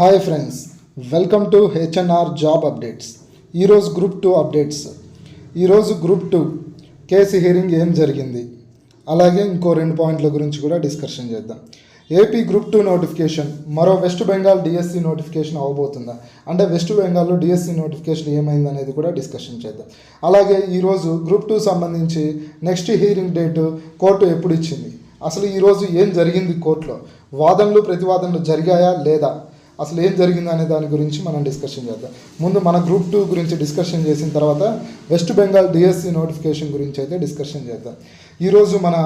Hi friends welcome to H N R job updates. ఈరోజు group two updates. ఈరోజు group two case hearing ఏం జరిగింది? అలాగే ఇంకో రెండు పాయింట్ల గురించి కూడా డిస్కషన్ చేద్దాం. ఏపీ గ్రూప్ టూ నోటిఫికేషన్ మరో వెస్ట్ బెంగాల్ డిఎస్సి నోటిఫికేషన్ అవబోతుందా? అంటే వెస్ట్ బెంగాల్లో డిఎస్సి నోటిఫికేషన్ ఏమైంది అనేది కూడా డిస్కషన్ చేద్దాం. అలాగే ఈరోజు గ్రూప్ టూ సంబంధించి నెక్స్ట్ హీరింగ్ డేట్ కోర్టు ఎప్పుడు ఇచ్చింది? అసలు ఈరోజు ఏం జరిగింది కోర్టులో? వాదనలు ప్రతివాదనలు జరిగాయా లేదా? అసలు ఏం జరిగింది అనే దాని గురించి మనం డిస్కషన్ చేద్దాం. ముందు మన గ్రూప్ టూ గురించి డిస్కషన్ చేసిన తర్వాత వెస్ట్ బెంగాల్ డిఎస్సి నోటిఫికేషన్ గురించి అయితే డిస్కషన్ చేద్దాం. ఈరోజు మన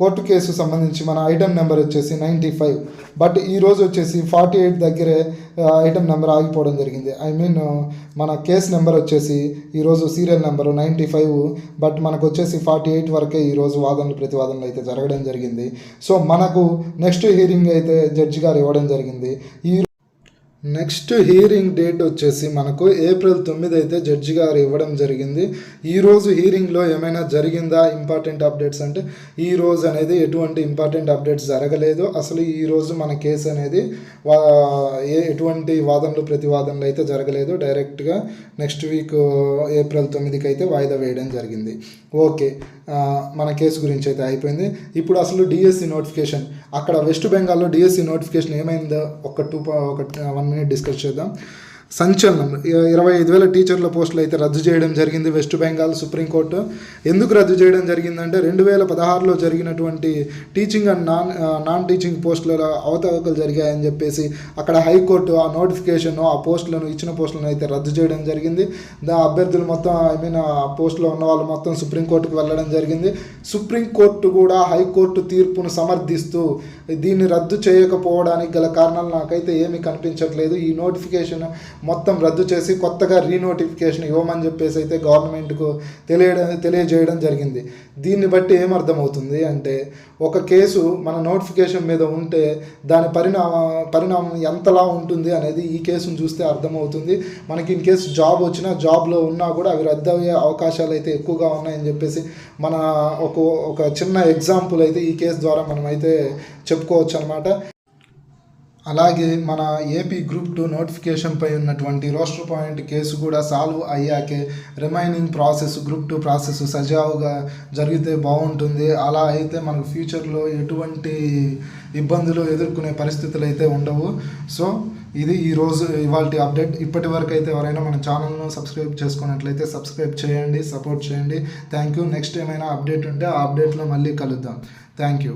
కోర్టు కేసు సంబంధించి మన ఐటమ్ నెంబర్ వచ్చేసి నైంటీ ఫైవ్ బట్ ఈరోజు వచ్చేసి ఫార్టీ ఎయిట్ దగ్గరే ఐటమ్ నెంబర్ ఆగిపోవడం జరిగింది. ఐ మీన్ మన కేసు నెంబర్ వచ్చేసి ఈరోజు serial number ninety five but మనకు వచ్చేసి ఫార్టీ ఎయిట్ వరకే ఈరోజు వాదనలు ప్రతివాదనలు అయితే జరగడం జరిగింది. సో మనకు నెక్స్ట్ హియరింగ్ అయితే జడ్జి గారు ఇవ్వడం జరిగింది. ఈ నెక్స్ట్ హీరింగ్ డేట్ వచ్చేసి మనకు ఏప్రిల్ తొమ్మిది అయితే జడ్జి గారు ఇవ్వడం జరిగింది. ఈరోజు హీరింగ్లో ఏమైనా జరిగిందా? ఇంపార్టెంట్ అప్డేట్స్ అంటే ఈ రోజు అనేది ఎటువంటి ఇంపార్టెంట్ అప్డేట్స్ జరగలేదు. అసలు ఈరోజు మన కేసు అనేది వా ఏ ఎటువంటి వాదనలు ప్రతివాదనలు అయితే జరగలేదు. డైరెక్ట్గా నెక్స్ట్ వీక్ ఏప్రిల్ తొమ్మిదికి అయితే వాయిదా వేయడం జరిగింది. ఓకే. మన కేసు గురించి అయితే అయిపోయింది. ఇప్పుడు అసలు డిఎస్సి నోటిఫికేషన్ అక్కడ వెస్ట్ బెంగాల్లో డిఎస్సి నోటిఫికేషన్ ఏమైందో? ఒక టూ ఒక వన్ मैंने डिस्कस किया సంచలనం. ఇరవై ఐదు వేల టీచర్ల పోస్టులు అయితే రద్దు చేయడం జరిగింది వెస్ట్ బెంగాల్ సుప్రీంకోర్టు. ఎందుకు రద్దు చేయడం జరిగిందంటే రెండు వేల పదహారులో జరిగినటువంటి teaching and non non teaching పోస్టులలో అవతవకలు జరిగాయని చెప్పేసి అక్కడ హైకోర్టు ఆ నోటిఫికేషన్ ఆ పోస్టులను ఇచ్చిన పోస్టులను అయితే రద్దు చేయడం జరిగింది. దా అభ్యర్థులు మొత్తం ఐ మీన్ ఆ పోస్టులో ఉన్న వాళ్ళు మొత్తం సుప్రీంకోర్టుకు వెళ్ళడం జరిగింది. సుప్రీంకోర్టు కూడా హైకోర్టు తీర్పును సమర్థిస్తూ దీన్ని రద్దు చేయకపోవడానికి గల కారణాలు నాకైతే ఏమీ కనిపించట్లేదు. ఈ నోటిఫికేషన్ మొత్తం రద్దు చేసి కొత్తగా రీనోటిఫికేషన్ ఇవ్వమని చెప్పేసి అయితే గవర్నమెంట్కు తెలియడం తెలియజేయడం జరిగింది. దీన్ని బట్టి ఏమర్థమవుతుంది అంటే ఒక కేసు మన నోటిఫికేషన్ మీద ఉంటే దాని పరిణామ పరిణామం ఎంతలా ఉంటుంది అనేది ఈ కేసును చూస్తే అర్థమవుతుంది. మనకి ఇన్ కేసు జాబ్ వచ్చినా జాబ్లో ఉన్నా కూడా అవి రద్దు అయ్యే అవకాశాలు అయితే ఎక్కువగా ఉన్నాయని చెప్పేసి మన ఒక ఒక చిన్న ఎగ్జాంపుల్ అయితే ఈ కేసు ద్వారా మనం అయితే చెప్పుకోవచ్చు అనమాట అలాగే మన ఏపీ గ్రూప్ టూ నోటిఫికేషన్పై ఉన్నటువంటి రోస్టర్ పాయింట్ కేసు కూడా solve అయ్యాకే remaining process group two process సజావుగా జరిగితే బాగుంటుంది. అలా అయితే మనకు ఫ్యూచర్లో ఎటువంటి ఇబ్బందులు ఎదుర్కొనే పరిస్థితులు అయితే ఉండవు. సో ఇది ఈరోజు ఇవాళ అప్డేట్ ఇప్పటి వరకు అయితే ఎవరైనా మన ఛానల్ను సబ్స్క్రైబ్ చేసుకున్నట్లయితే సబ్స్క్రైబ్ చేయండి సపోర్ట్ చేయండి. థ్యాంక్ యూ నెక్స్ట్ ఏమైనా అప్డేట్ ఉంటే ఆ అప్డేట్లో మళ్ళీ కలుద్దాం. Thank you